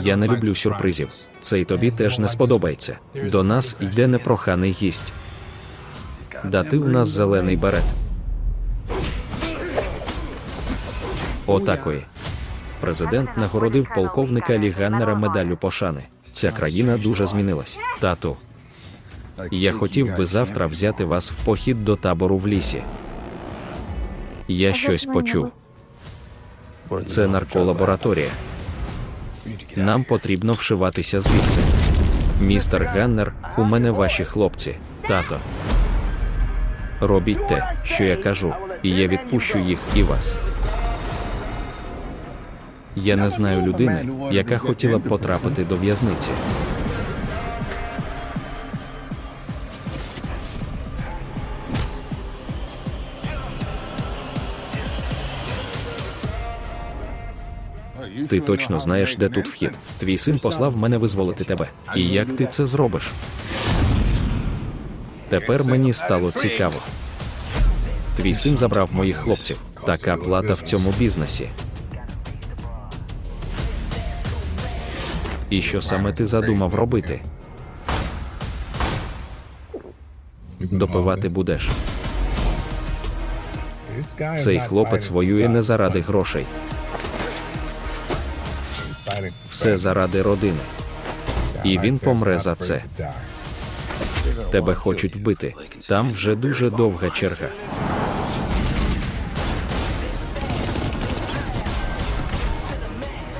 Я не люблю сюрпризів. Це й тобі теж не сподобається. До нас йде непроханий гість. Дати в нас зелений берет. Отакої. Президент нагородив полковника Лі Ганнера медаллю пошани. Ця країна дуже змінилась. Тату, я хотів би завтра взяти вас в похід до табору в лісі. Я щось почув. Це нарколабораторія. Нам потрібно вшиватися звідси. Містер Ганнер, у мене ваші хлопці. Тато. Робіть те, що я кажу, і я відпущу їх і вас. Я не знаю людини, яка хотіла б потрапити до в'язниці. Ти точно знаєш, де тут вхід. Твій син послав мене визволити тебе. І як ти це зробиш? Тепер мені стало цікаво. Твій син забрав моїх хлопців. Така плата в цьому бізнесі. І що саме ти задумав робити? Допивати будеш. Цей хлопець воює не заради грошей, все заради родини. І він помре за це. Тебе хочуть вбити. Там вже дуже довга черга.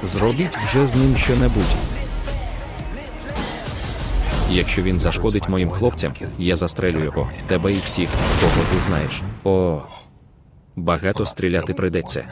Зробіть вже з ним щонебудь. Якщо він зашкодить моїм хлопцям, я застрелю його, тебе і всіх, кого ти знаєш. О, багато стріляти прийдеться.